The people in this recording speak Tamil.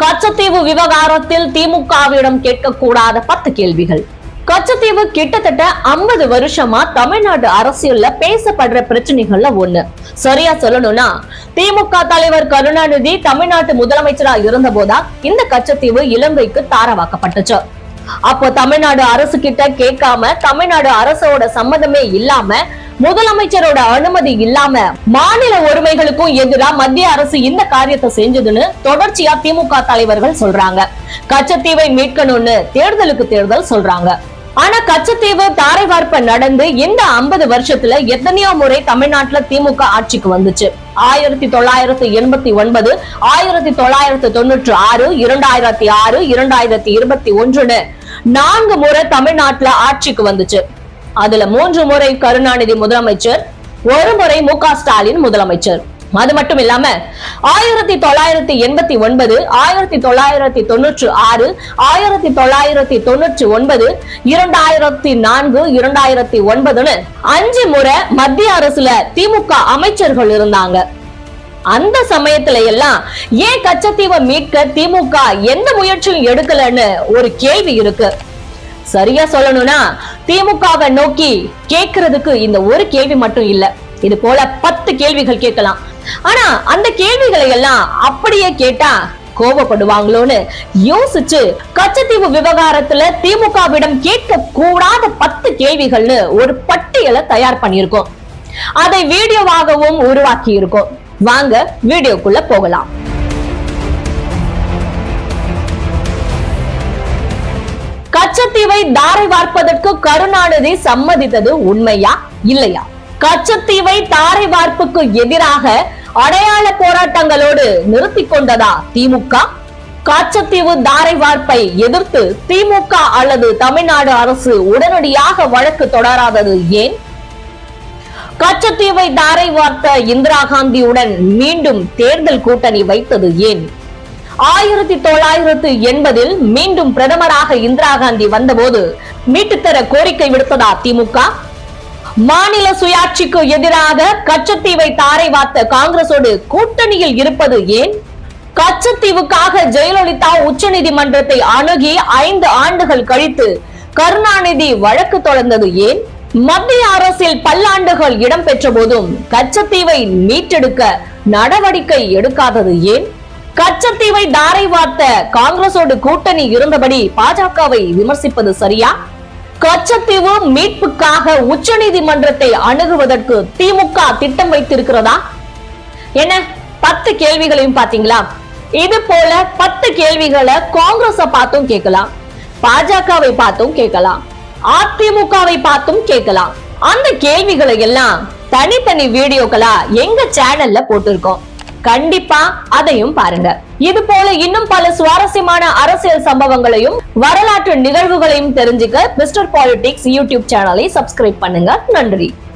கச்சத்தீவு விவகாரத்தில் திமுகவிடம் கேட்கக்கூடாத பத்து கேள்விகள். கச்சத்தீவு கிட்டத்தட்ட 50 வருஷமா தமிழ்நாடு அரசியல்ல பேசப்படுற பிரச்சனைகள்ல ஒண்ணு. சரியா சொல்லணும்னா திமுக தலைவர் கருணாநிதி தமிழ்நாட்டு முதலமைச்சரா இருந்த போதா இந்த கச்சத்தீவு இலங்கைக்கு தாரவாக்கப்பட்டுச்சு. அப்போ தமிழ்நாடு அரசு கிட்ட கேட்காம தமிழ்நாடு அரசோட சம்மதமே இல்லாம முதலமைச்சரோட அனுமதி இல்லாம மாநில உரிமைகளுக்கும் எதிரா மத்திய அரசு இந்த காரியத்தை செஞ்சதுன்னு தொடர்ச்சியா திமுக தலைவர்கள் சொல்றாங்க. கச்சத்தீவை மீட்கணும்னு தேர்தலுக்கு தேர்தல் சொல்றாங்க. ஆனா கச்சத்தீவு தாரை வார்ப்ப நடந்து இந்த 50 வருஷத்துல எத்தனையோ முறை தமிழ்நாட்டுல திமுக ஆட்சிக்கு வந்துச்சு. ஆயிரத்தி தொள்ளாயிரத்தி எண்பத்தி ஒன்பது ஆயிரத்தி தொள்ளாயிரத்தி தொண்ணூற்று ஆறு இரண்டாயிரத்தி ஆறு இரண்டாயிரத்தி இருபத்தி ஒன்றுன்னு நான்கு முறை தமிழ்நாட்டுல ஆட்சிக்கு வந்துச்சு. அதுல மூன்று முறை கருணாநிதி முதலமைச்சர் ஒரு முறை மு ஸ்டாலின் முதலமைச்சர். அது மட்டும் இல்லாம ஆயிரத்தி தொள்ளாயிரத்தி எண்பத்தி ஒன்பது ஆயிரத்தி தொள்ளாயிரத்தி தொண்ணூற்று ஆறு ஆயிரத்தி தொள்ளாயிரத்தி தொண்ணூற்றி ஒன்பது இரண்டாயிரத்தி நான்கு இரண்டாயிரத்தி ஒன்பதுன்னு அஞ்சு முறை மத்திய அரசுல திமுக அமைச்சர்கள் இருந்தாங்க. அந்த சமயத்துல எல்லாம் ஏன் கச்சத்தீவை மீட்க திமுக எந்த முயற்சியும் எடுக்கலன்னு ஒரு கேள்வி இருக்கு. சரியா சொல்லணும்னா திமுகவை நோக்கி கேட்கறதுக்கு இந்த ஒரு கேள்வி மட்டும் இல்ல. இது போல பத்து கேள்விகள் கேட்கலாம். ஆனா அந்த கேள்விகளை எல்லாம் அப்படியே கேட்டா கோபப்படுவாங்களோன்னு யோசிச்சு கச்சத்தீவு விவகாரத்துல திமுகவிடம் கேட்க கூடாத பத்து கேள்விகள்னு ஒரு பட்டியலை தயார் பண்ணியிருக்கோம். அதை வீடியோவாகவும் உருவாக்கி இருக்கோம் வாங்க வீடியோக்குள்ள போகலாம். கச்சத்தீவை தாரை வார்ப்பதற்கு கருணாநிதி சம்மதித்தது உண்மையா இல்லையா? கச்சத்தீவை தாரை வார்ப்புக்கு எதிராக அடையாள போராட்டங்களோடு நிறுத்தி கொண்டதா திமுக? காச்சத்தீவு தாரை வார்ப்பை எதிர்த்து திமுக அல்லது தமிழ்நாடு அரசு உடனடியாக வழக்கு தொடராதது ஏன்? கச்சத்தீவை தாரை வார்த்த இந்திரா காந்தியுடன் மீண்டும் தேர்தல் கூட்டணி வைத்தது ஏன்? ஆயிரத்தி தொள்ளாயிரத்து எண்பதில் மீண்டும் பிரதமராக இந்திரா காந்தி வந்தபோது மீட்டுத்தர கோரிக்கை விடுத்ததா திமுக? மாநில சுயாட்சிக்கு எதிராக கச்சத்தீவை தாரை வார்த்த காங்கிரசோடு கூட்டணியில் இருப்பது ஏன்? கச்சத்தீவுக்காக ஜெயலலிதா உச்சநீதிமன்றத்தை அணுகி ஐந்து ஆண்டுகள் கழித்து கருணாநிதி வழக்கு தொடர்ந்தது ஏன்? மத்திய அரசில் பல்லாண்டுகள் இடம்பெற்ற போதும் கச்சத்தீவை மீட்டெடுக்க நடவடிக்கை எடுக்காதது ஏன்? கச்சத்தீவை தாரை வார்த்த காங்கிரசோடு கூட்டணி இருந்தபடி பாஜகவை விமர்சிப்பது சரியா? கச்சத்தீவு மீட்புக்காக உச்சநீதிமன்றத்தை அணுகுவதற்கு திமுக திட்டம் வைத்திருக்கிறதா? என்ன பத்து கேள்விகளையும் பாத்தீங்களா இது போல பத்து கேள்விகளை காங்கிரஸ பார்த்தும் கேட்கலாம் பாஜகவை பார்த்தும் கேட்கலாம் அதிமுகவை பார்த்தும் கேட்கலாம். அந்த கேள்விகளை எல்லாம் தனித்தனி வீடியோக்களா எங்க சேனல்ல போட்டிருக்கோம். கண்டிப்பா அதையும் பாருங்க. இது போல இன்னும் பல சுவாரஸ்யமான அரசியல் சம்பவங்களையும் வரலாற்று நிகழ்வுகளையும் தெரிஞ்சுக்க மிஸ்டர் பாலிடிக்ஸ் யூடியூப் சேனலை சப்ஸ்கிரைப் பண்ணுங்க. நன்றி.